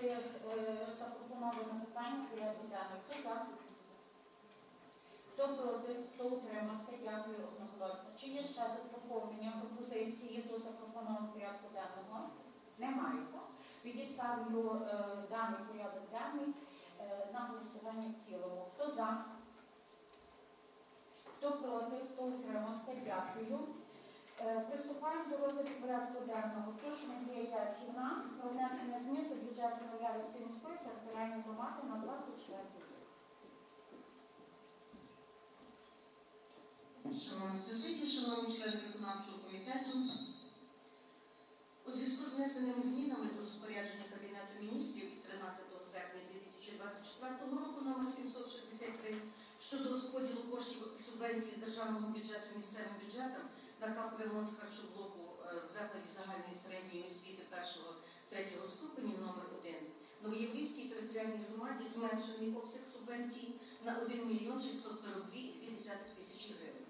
що я е, розсапропонувала на питання, порядку денного. Хто за? Хто проти, хто утримався, дякую одноголосно. Чи є ще заповнення пропозиції до запропонованого порядку денного? Немає. Відіставлю е, даний порядок денний е, на голосування в цілому. Хто за? Хто проти, хто утримався, дякую. Е, Приступаємо до розгляду порядку денного. Прошу Надія Ярківна про внесення змін до бюджету Новоярської міської територіальної громади на 24 рік. Шановні присутні, шановні члени виконавчого комітету, у зв'язку з внесеними змінами до розпорядження Кабінету міністрів 13 серпня 2024 року номер 763 щодо розподілу коштів субвенції державного бюджету місцевим бюджетам на ремонт харчоблоку е, в закладі загальної середньої освіти першого третього ступенів номер 1 Новоєврійській територіальній громаді зменшений обсяг субвенції на 1 мільйон 642,2 тисячі гривень.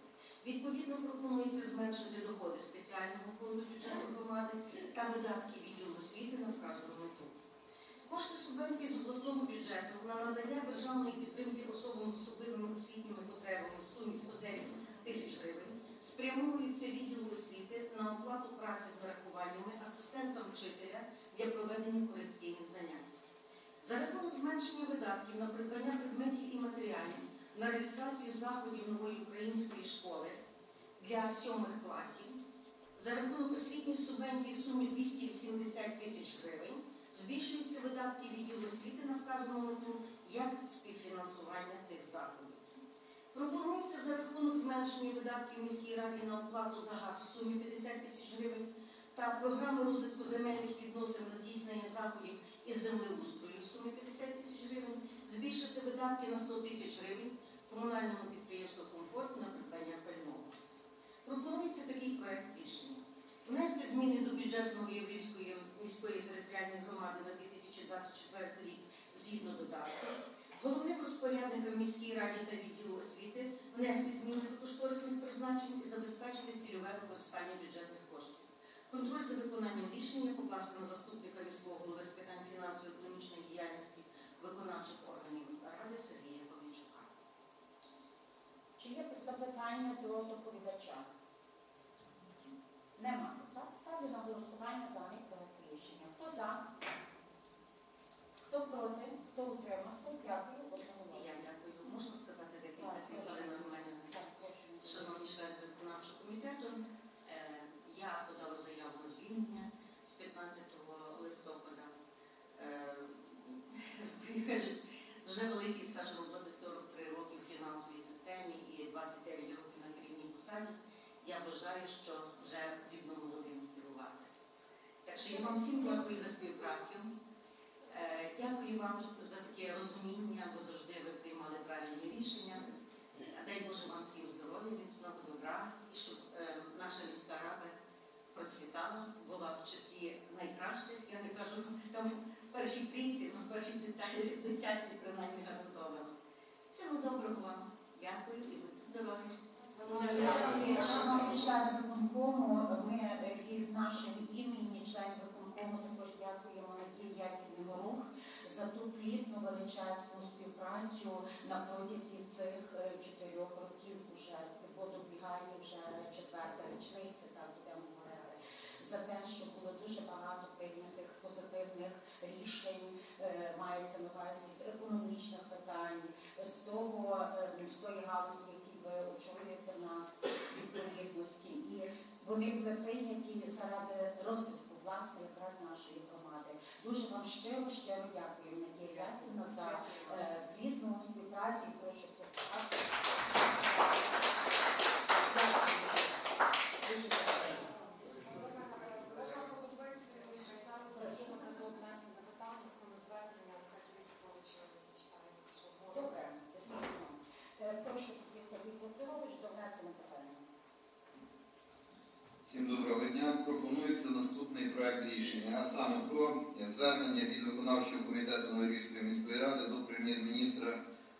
Відповідно, пропонується зменшити доходи спеціального фонду бюджету громади та видатки відділу освіти на вказану мету. Кошти субвенції з обласного бюджету на надання державної підтримки особам з особливими освітніми потребами в сумі 109 тисяч гривень спрямовуються відділу освіти на оплату праці з нарахуваннями асистента вчителя для проведення корекційних занять. За рахунок зменшення видатків на придбання предметів і матеріалів на реалізацію заходів нової української школи для сьомих класів за рахунок освітніх субвенцій в сумі 280 тисяч гривень збільшуються видатки відділу освіти на вказану мету як співфінансування цих заходів. Пропонується за рахунок зменшення видатків міській раді на оплату за газ в сумі 50 тисяч гривень та програми розвитку земельних відносин на здійснення заходів із землеустрою в сумі 50 тисяч гривень, збільшити видатки на 100 тисяч гривень комунальному підприємству «Комфорт» на придбання пального. Пропонується такий проект рішення. Внести зміни до бюджету Єврейської міської територіальної громади на 2024 рік згідно додатку. Головним розпорядникам міській раді та відділу освіти внести зміни до кошторисних призначень і забезпечити цільове використання бюджетних коштів. Контроль за виконанням рішення покласти на заступника міського голови з питань фінансово-економічної діяльності виконавчих органів ради Сергія Павлічука. Чи є запитання до доповідача? Нема. Так, ставлю на голосування даний проект рішення. Хто за? Хто проти? Хто утримався? Дякую. Я дякую. Можна сказати декілька слів. Галина Романівна? Шановні члени виконавчого комітету, е, я подала заяву на звільнення з 15 листопада. Е, Вже великий стаж роботи 43 роки в фінансовій системі і 29 років на керівній посаді. Я вважаю, що вже потрібно молодим керувати. Так що я вам всім дякую за співпрацю. Е, Дякую вам за таке розуміння, бо завжди ви приймали правильні рішення. Дай Боже вам всім здоров'я, міцного добра, і щоб е, наша міська рада процвітала, була в числі найкращих. Я не кажу там в першій трійці, але в першій десятці принаймні гарантовано. Всього доброго вам. Дякую і будьте здорові. Шановні члени виконкому, ми е, від нашим імені, членів виконкому, також дякуємо за ту плідну величезну співпрацю на протязі цих е, чотирьох років уже, добігає вже четверта річниця, так будемо говорити, за те, що було дуже багато прийнятих позитивних рішень, е, мається на увазі з економічних питань, з того е, з тої галузі, які ви очолюєте нас відповідності, і вони були прийняті заради розвитку власне якраз нашої громади. Дуже вам щиро, щиро дякую, Надія за е, плідну співпрацю. і. Е, Прошу. Всім доброго дня. Наступний проект рішення, а саме про звернення від виконавчого комітету Новорізької міської ради до прем'єр-міністра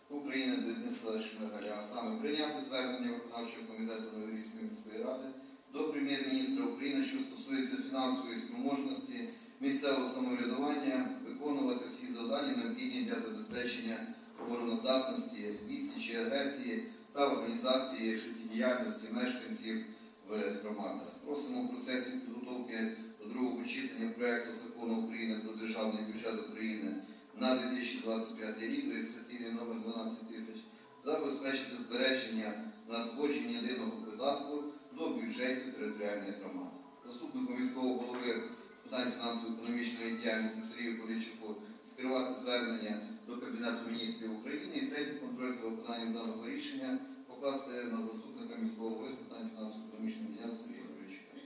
України Дениса Шмигаля. А саме прийняти звернення виконавчого комітету Новорізької міської ради до прем'єр-міністра України, що стосується фінансової спроможності місцевого самоврядування, виконувати всі завдання, необхідні для забезпечення обороноздатності, відсічі агресії та організації життєдіяльності мешканців в громадах. Просимо в процесі підготовки до другого читання проекту закону України про державний бюджет України на 2025 рік, реєстраційний номер 12 тисяч, забезпечити збереження надходжень єдиного видатку до бюджетів територіальних громад. Заступнику міського голови з питань фінансово-економічної діяльності Сергію Полічуку скерувати звернення до Кабінету міністрів України і третій контроль за виконанням даного рішення покласти на заступника міського голови з питань фінансово-економічної діяльності Сергія Полічука.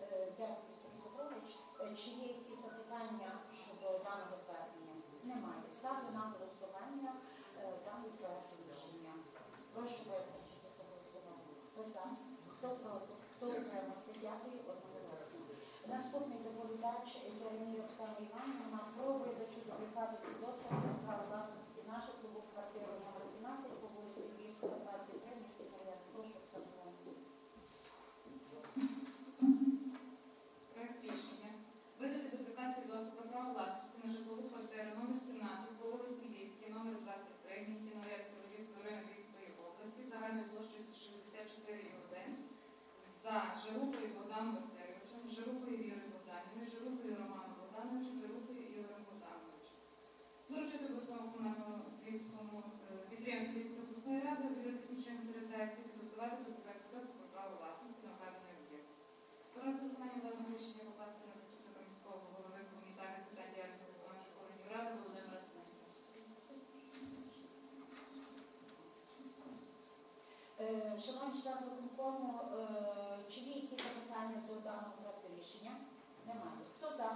Е, Дякую, Сергій Петрович. Е, Чи є якісь запитання щодо даного звернення? Немає. Ставлю на голосування е, даний проект рішення. Прошу визначитися голосування. Хто за? Хто проти? Хто утримався? Дякую одноголосно. Наступний доповідач Єремій Оксана Іванівна про видачу дублікату свідоцтва про власності на житлову квартиру номер 17 по вулиці Львівська, 23, місті Києва. Прошу Оксана Іванівна. Проект рішення видати дублікацію доступу права власності на житлову квартиру номер 17 по вулиці Львівській, номер 23, в місті Новоярська, Львівської району Львівської області, загальною площею 64,1 за Жарукою Богданом Васильовичем, Жарукою Вірою Богданівною, Жарукою Романом Богдановичем, Жарукою Ігорем Богдановичем. Доручити обласному комунальному Львівському е, підприємству Львівської обласної ради юридичної інтерпретації підготувати дублікацію доступу права власності на вказаний об'єкт. Про виконання даного рішення покласти на заступника міського голови гуманітарних питань діяльності виконавчих органів ради Володимира Смирнова. Е, Шановні члени виконкому, е, чи є якісь запитання до даного проекту рішення? Немає. Хто за?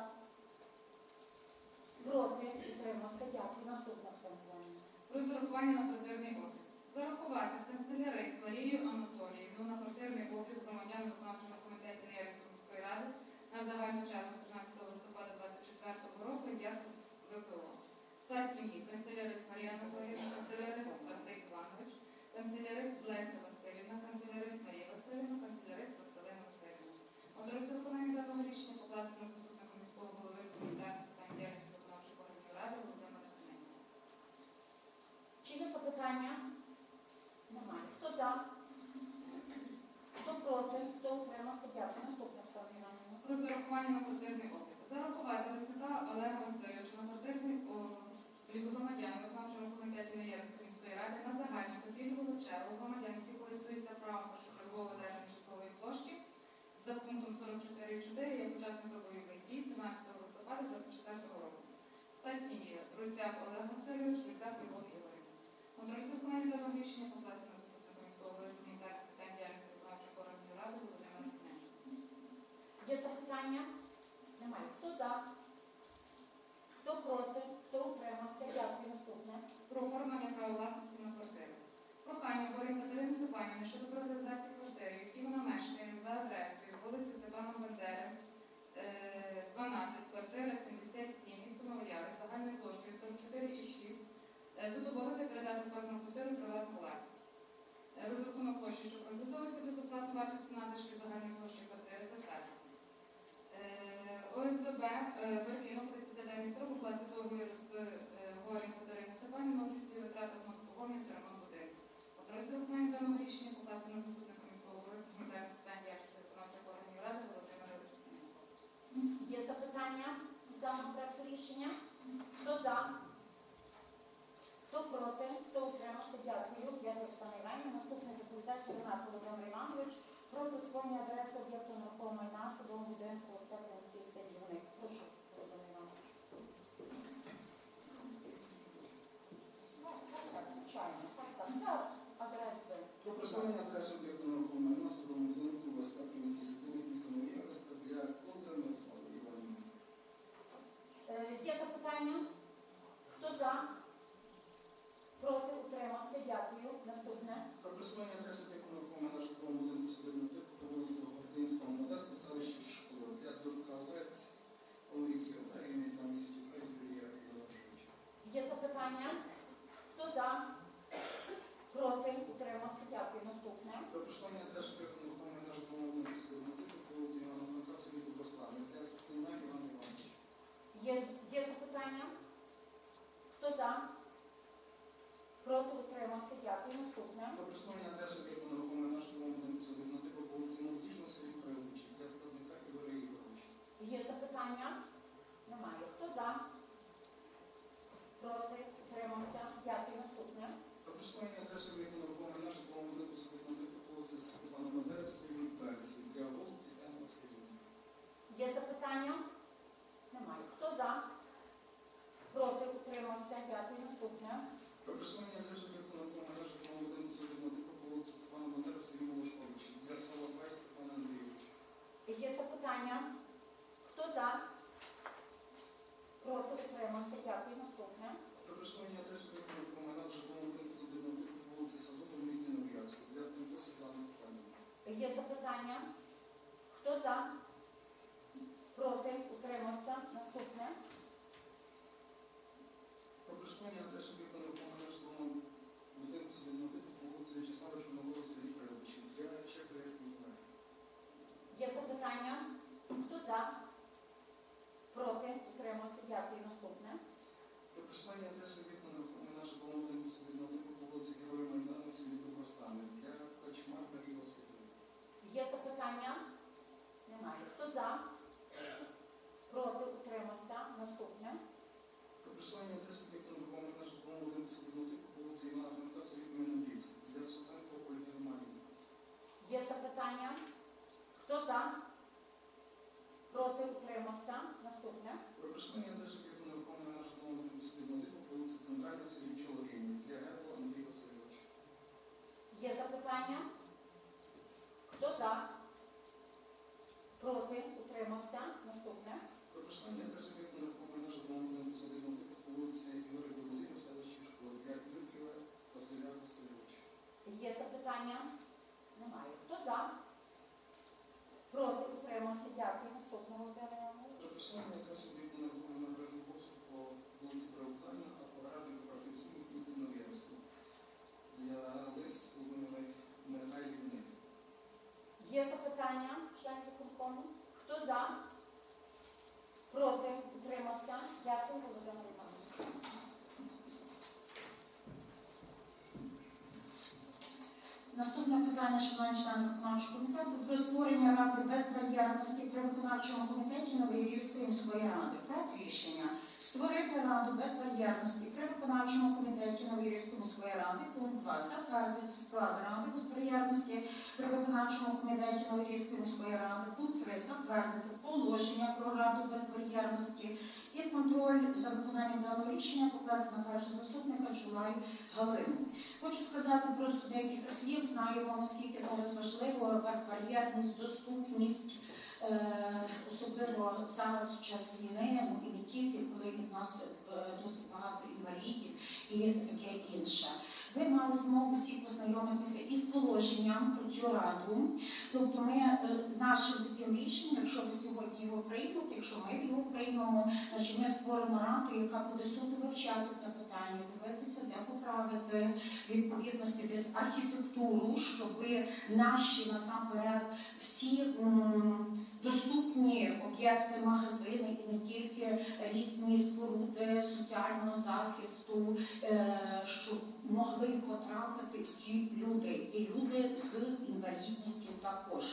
Проти? Утримався? Дякую. Наступна обставина. Про зарахування на квартирний облік. Зарахувати канцелярист Валерію Анатоліївну на квартирний облік громадян виконавчого комітету Неярської міської ради на загальну чергу з 13 листопада 2024 року як ВПО. Склад сім'ї канцелярист Марія Анатоліївна, канцелярист Василь Іванович, канцелярист Леся Васильівна, канцелярист Марія Васильівна, канцелярист Василина Васильівна. Одразу виконання даного рішення покласти на заступника міського голови гуманітарних питань діяльності виконавчих органів ради Володимира Семенова. Чи є запитання? Немає. Хто за? Хто проти? Хто утримався? Дякую. Наступна обставина. Про зарахування на квартирний облік. Зарахувати Лисика Олега Васильовича на квартирний облік громадян комітету міської ради на загальну попільгову чергу громадян, які користуються правом першочергового одержання житлової площі за пунктом 44.4 як учасника бойових дій 17 листопада 2024 року. Стасії Русяк Олег Васильович, Русяк Любов Ігорів. Контроль виконання рішення по на заступника міського голови гуманітарних питань діяльності виконавчих органів ради Володимира Семенова. Є запитання? Немає. Хто за? Хто проти? Хто утримався? Дякую. Наступне. про оформлення права власності на квартиру. Прохання Борин Катерини щодо приватизації квартири, які вона мешкає за адресою вулиці Степана Бандери, е, 12, квартира 77, місто Новояри, загальною площею 44,6, е, задоволити передати вказану квартиру приватну власність. Е, Розрахунок площі, що приготовити до заплати вартості надлишки загальної площі квартири затверджено. Е, е, Берліну 39 срок оплати договір з е, Горін Катерини Степанівна участі у витратах на обслуговування та ремонт будинку. Є запитання з даного рішення? Хто за? Хто проти? Хто утримався? Дякую. Наступний доповідач Ренат Іванович про адреси об'єкту нерухомого майна будинку Степанський садівник. Прошу, Володимир Іванович. Ну, так, так, звичайно. Так, так. Це адреси. Адреси об'єкту нерухомого майна садовому будинку в Остапівській садовій місто Новоярська для Колда Мирослава Іванівна. Е, Є запитання? Хто за? Питання, шановні члени виконавчого комітету, про створення ради безбар'єрності при виконавчому комітеті Новоїрівської міської ради. Проект рішення створити раду безбар'єрності при виконавчому комітеті Новоїрівської міської ради. Пункт 2. Затвердити склад ради безбар'єрності при виконавчому комітеті Новоїрівської міської ради. Пункт 3. Затвердити положення про раду безбар'єрності і контроль за виконанням даного рішення покласти на першого заступника Чулай Галину. Хочу сказати просто декілька слів. Знаю вам, наскільки зараз важливо безбар'єрність, доступність, е, особливо зараз в час війни, ну і не тільки, коли в нас е, досить багато інвалідів і таке інше. Ви мали змогу всі познайомитися із положенням про цю раду. Тобто ми е, нашим таким рішенням, якщо ви сьогодні його приймете, якщо ми його приймемо, значить ми створимо раду, яка буде суто вивчати це питання, дивитися, де поправити відповідності десь архітектуру, щоб наші насамперед всі доступні об'єкти, магазини і не тільки різні споруди соціального захисту, е, щоб могли потрапити всі люди, і люди з інвалідністю також.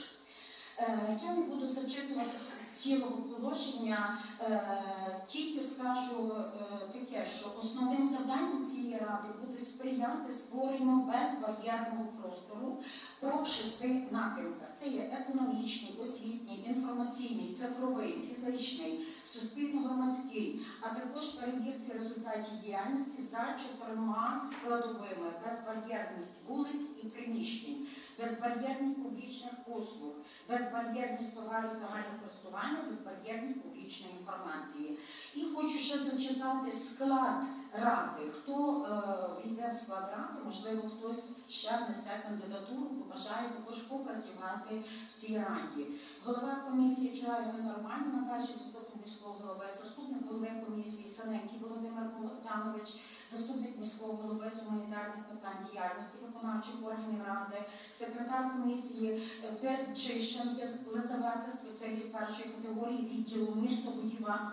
Е, Я не буду зачитувати цілого положення, е, тільки скажу е, таке, що основним завданням цієї ради буде сприяти створенню безбар'єрного простору по шести напрямках. Це є економічний, освітній, інформаційний, цифровий, фізичний, суспільно-громадський, а також перевірці результатів діяльності за чотирма складовими: безбар'єрність вулиць і приміщень, безбар'єрність публічних послуг, безбар'єрність товарів загального користування, безбар'єрність публічної інформації. І хочу ще зачитати склад ради. Хто е, війде в склад ради, можливо, хтось ще внесе кандидатуру, побажає також попрацювати в цій раді. Голова комісії Чураєва Романівна, перший заступник міського голови, заступник голови комісії Саненький Володимир Богданович, заступник міського голови з гуманітарних питань діяльності виконавчих органів ради, секретар комісії Терчишин Лизавета, спеціаліст першої категорії відділу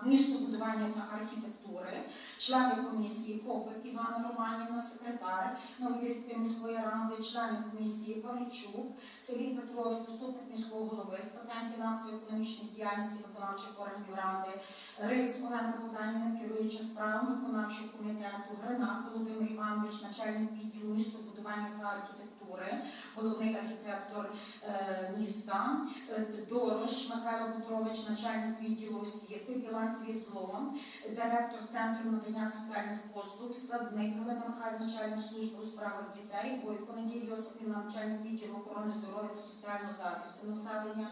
містобудування та архітектури, члени комісії Копик Івана Романівна, секретар Новогірської міської ради, члени комісії Павлічук, Сергій Петрович, заступник міського голови з питань фінансово-економічної діяльності виконавчих органів ради, Рис Олена Богданівна, керуюча справами виконавчого комітету, Гринак Володимир Іванович, начальник відділу містобудування та архітектури, головний архітектор е, міста, е, Дорош Михайло Петрович, начальник відділу освіти, Білан Світло, директор центру надання соціальних послуг, складник Галина Михайлівна, начальник служби у справах дітей, Бойко Надія Йосипівна, начальник відділу охорони здоров'я та соціального захисту населення,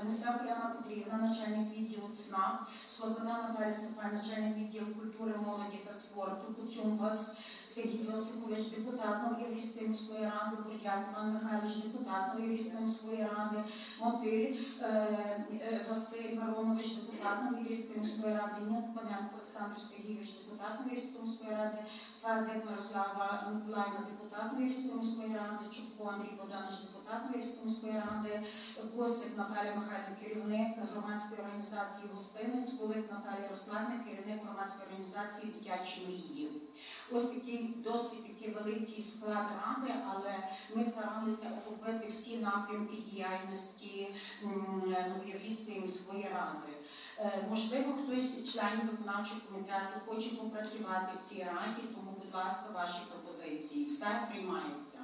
Анисяк Уляна Петрівна, начальник відділу ЦНАП, Слобода Наталія Степан, начальник відділу культури, молоді та спорту, Куцюмбас, Сергій Йосипович, депутат Новоєврійської міської ради, Бурдяк Іван Михайлович, депутат Новоєврійської міської ради, Мотиль е, е, Василь Миронович, депутат Новоєврійської міської ради, Ніконенко Олександр Сергійович, депутат Новоєврійської міської ради, Федик Мирослава Миколаївна, депутат Новоєврійської міської ради, Чубко Андрій Богданович, депутат Новоєврійської міської ради, Косик Наталія Михайлівна, керівник громадської організації Гостинець, Кулик Наталія Руславна, керівник громадської організації Дитячі мрії. Ось такий досить такий великий склад ради, але ми старалися охопити всі напрямки діяльності Новоєврійської міської ради. Е, Можливо, хтось із членів виконавчого комітету хоче попрацювати в цій раді, тому, будь ласка, ваші пропозиції. Все приймається.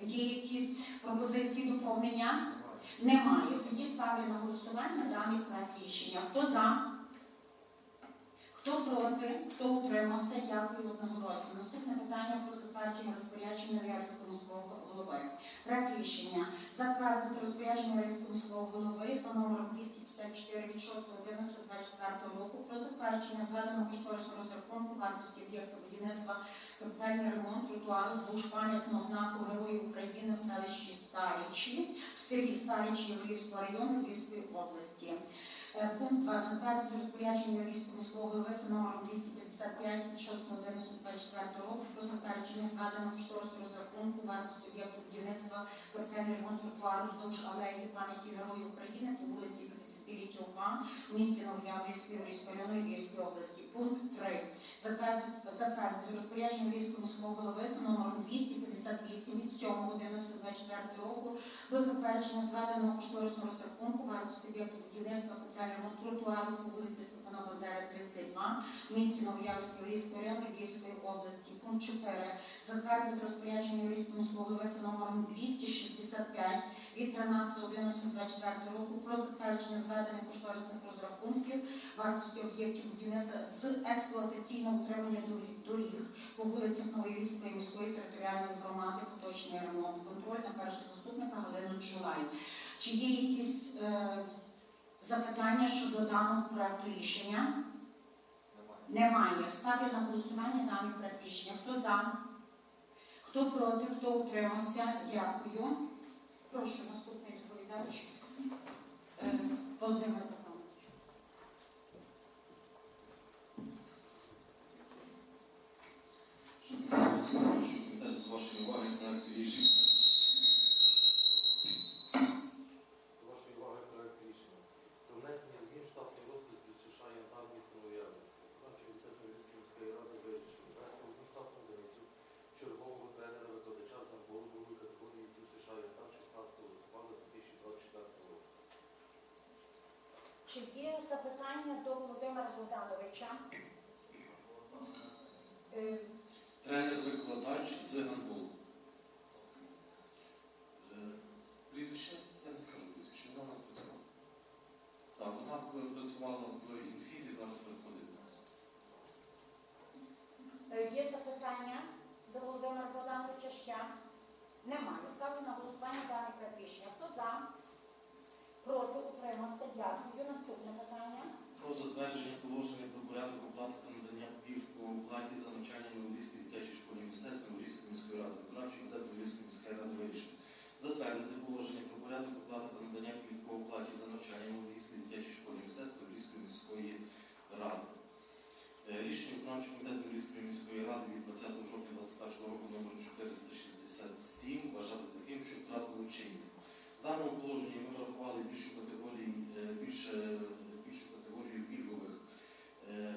Є якісь пропозиції доповнення? Немає. Тоді ставлю на голосування даний проект рішення. Хто за? Хто проти? Хто утримався? Дякую одноголосно. Наступне питання про затвердження розпорядження Рязького міського голови. Проект рішення затвердити розпорядження Рязького міського голови за номером 254 від 6.11.24 року про затвердження зведеного кошторисного розрахунку вартості об'єкту будівництва капітальний ремонт тротуару здовж пам'ятного знаку Героїв України в селищі Старічі, в селі Старічі Львівського району Львівської області. Е, пункт 2. Затвердження розпорядження Львівського міського голови за 250 65 6.11.24 року про затвердження згаданого кошторису розрахунку вартості об'єкту будівництва квартирний тротуару вздовж алеї пам'яті Героїв України по вулиці 50-ліття УПА в місті Новояврівської Рівської Львівської області. Пункт 3. Затвердити розпорядження Львівського міського голови за номером 258 від 7.11.24 року про затвердження згаданого кошторисного розрахунку вартості об'єкту будівництва капітального тротуару по вулиці Степана Бандери в місті Новояврівської Львівської району Львівської області. Пункт 4. Затвердити розпорядження Львівського міського голови за номером 265 від 13.11.24 року про затвердження зведених кошторисних розрахунків вартості об'єктів будівництва з експлуатаційного утримання доріг- по вулицях Новоївської міської територіальної громади, поточний ремонт, контроль на першого заступника Галину Чулай. Чи є якісь е, запитання щодо даного проекту рішення? Немає. Ставлю на голосування даний проект. Хто за? Хто проти? Хто утримався? Дякую. Прошу наступний доповідач. Е, Володимир. Комітет до вашої уваги проект рішення. До вашої уваги проект рішення про внесення змін в штатний розпис до США янтар міста Новоярівська. Виконавчий комітет Новоярівської міської ради вирішив ввести одну штатну одиницю чергового тренера викладача з handболу другої категорії до США янтар 16 листопада 2024 року. Чи є запитання до Володимира Богдановича? Е, Тренер-викладач з гандболу. Е, Прізвище? Я не скажу прізвище, вона у нас працювала. Так, вона працювала в інфізі, зараз приходить до нас. е, Є запитання до Володимира Богдановича ще? Немає. Ставлю на голосування даний проект рішення. Хто за? Проти? Утримався? Дякую. Наступне питання. Про затвердження положення про порядок оплати виконавчого комітету Львівської міської ради від 20 жовтня 2021 року номер 467 вважати таким, що втратили чинність. В даному положенні ми врахували більшу категорію, е, більше, більшу категорію пільгових, е,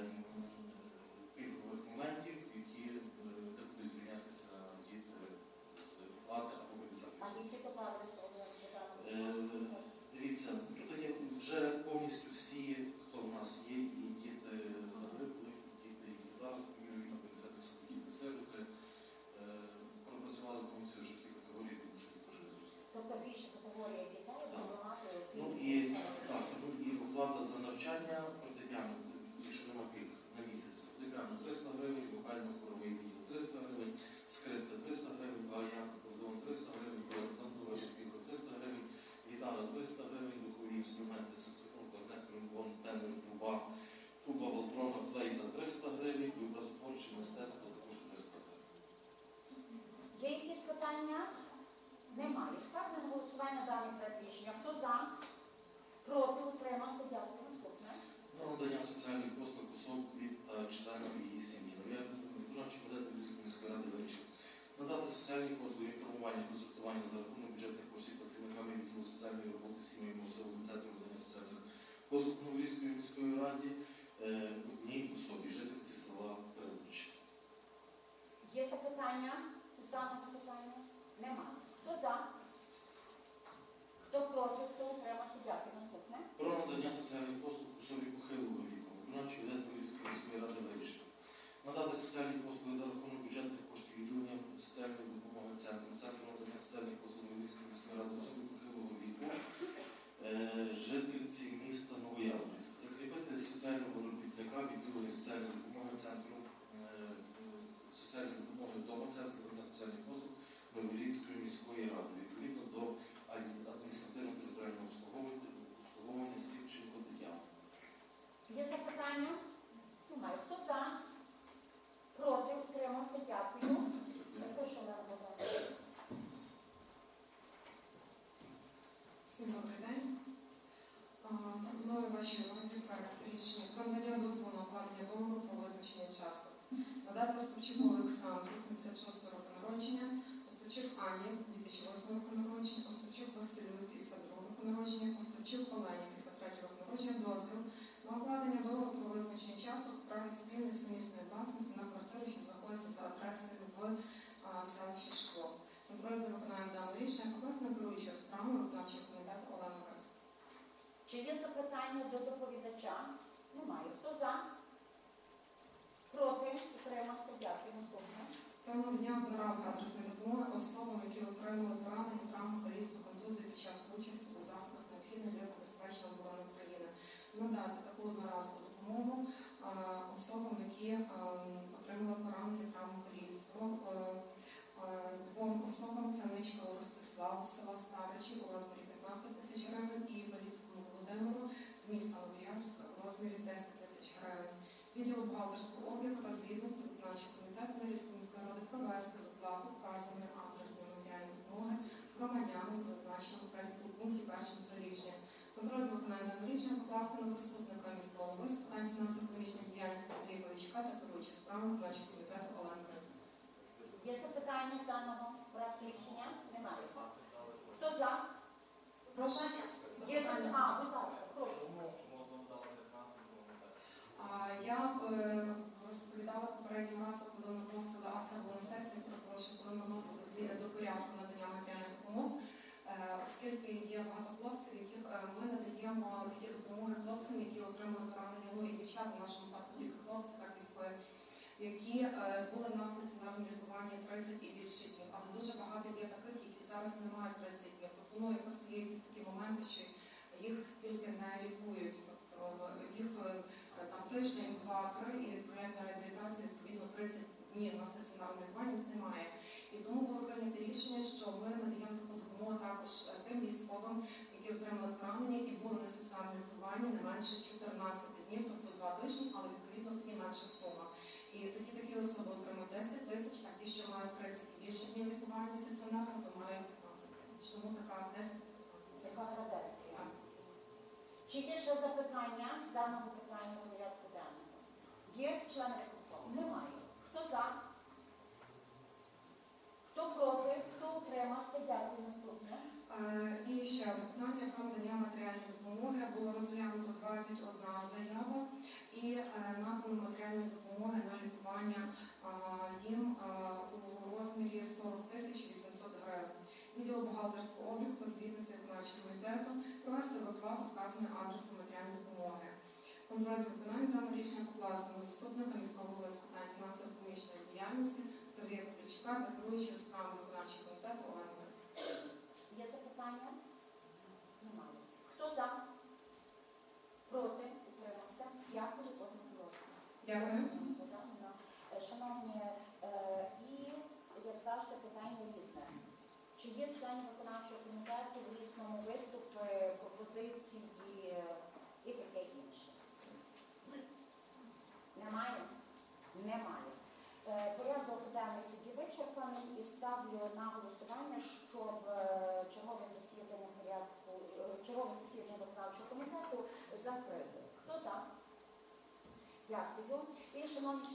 в Шкло. За виконанням даного рішення покласти керуючого справами виконавчого комітету Олена Грес. Чи є запитання до доповідача? Немає. Хто за? Проти? Утримався? Дякую. Наступне. Про надання одноразової адресної допомоги особам, які отримали поранення, травму, каліцтво, контузію під час участі у заходах, необхідних для забезпечення оборони України. Надати таку одноразову допомогу особам, які а, отримали поранення, травму, каліцтво. Двом особам це Ничка Ростислав з села Старичі у розмірі 15 тисяч гривень і Валіцькому Володимиру з міста Новоярська у розмірі 10 тисяч гривень. Відділ бухгалтерського обліку та звітності виконавчого комітету Львівської міської ради провести доплату вказаної адресної матеріальної допомоги громадянам, зазначеним у пункті першому цього рішення. Контроль з виконання даного рішення покласти на заступника міського з питань фінансово-економічної діяльності Сергія Павічка та керуючого справами виконавчого комітету Грис. Є запитання з даного проекту рішення? Немає. Хто за? Прошу. Є запитання? А, будь ласка, прошу. А, Я е, розповідала попереднього разу, коли ми вносили, а це було на сесії, перепрошую, коли ми вносили зміни до порядку надання матеріальних допомог, е, оскільки є багато хлопців, яких е, ми надаємо такі допомоги хлопцям, які отримали поранення, ну і дівчат, в нашому випадку тільки хлопці, так і свої, які е, були на стаціонарному лікуванні 30 і більше днів. Але дуже багато є таких, які зараз не мають 30 днів. Пропоную якось є якісь такі моменти, що їх стільки не лікують. Тобто їх е, там тиждень, два, три і відповідна реабілітація відповідно 30 днів на стаціонарному лікуванні немає. І тому було прийнято рішення, що ми надаємо таку допомогу також тим військовим, які отримали поранення і були на стаціонарному лікуванні не менше 14 днів, тобто два тижні, але відповідно тоді менша сума. І тоді такі особи отримують 10 тисяч, а ті, що мають 30 і більше днів лікування стаціонарно, то мають 15 тисяч. Тому така 10 Це градація. Чи є ще запитання з даного питання порядку денного? Є члени виконкому? за? Хто проти? Хто утримався? Дякую. Наступне. Е, І ще питання про надання матеріальної допомоги. Було розглянуто 21 заява і е, надано матеріальної допомоги на лікування їм у розмірі 40 тисяч 800 гривень. Відділ бухгалтерського обліку звітниці виконавчого комітету провести виплату вказаної адресної матеріальної допомоги. Контроль за виконанням даного рішення покласти заступника міського голови з питань фінансово-економічної діяльності Сергія Петричука та керуючого справами виконавчого комітету Олега Борисовича. Є запитання? Немає. Хто за? Проти? Утримався? Дякую. Одноголосно. Дякую. Е, Шановні, е, і як завжди питання різне. Чи є члени виконавчого комітету в виступи, пропозиції і таке інше? Немає? Немає. Е, Порядок денний тоді вичерпаний і ставлю на голосування, щоб е, чергове засідання порядку, е, чергове засідання виконавчого комітету закрити. Хто за? Дякую. І, шановні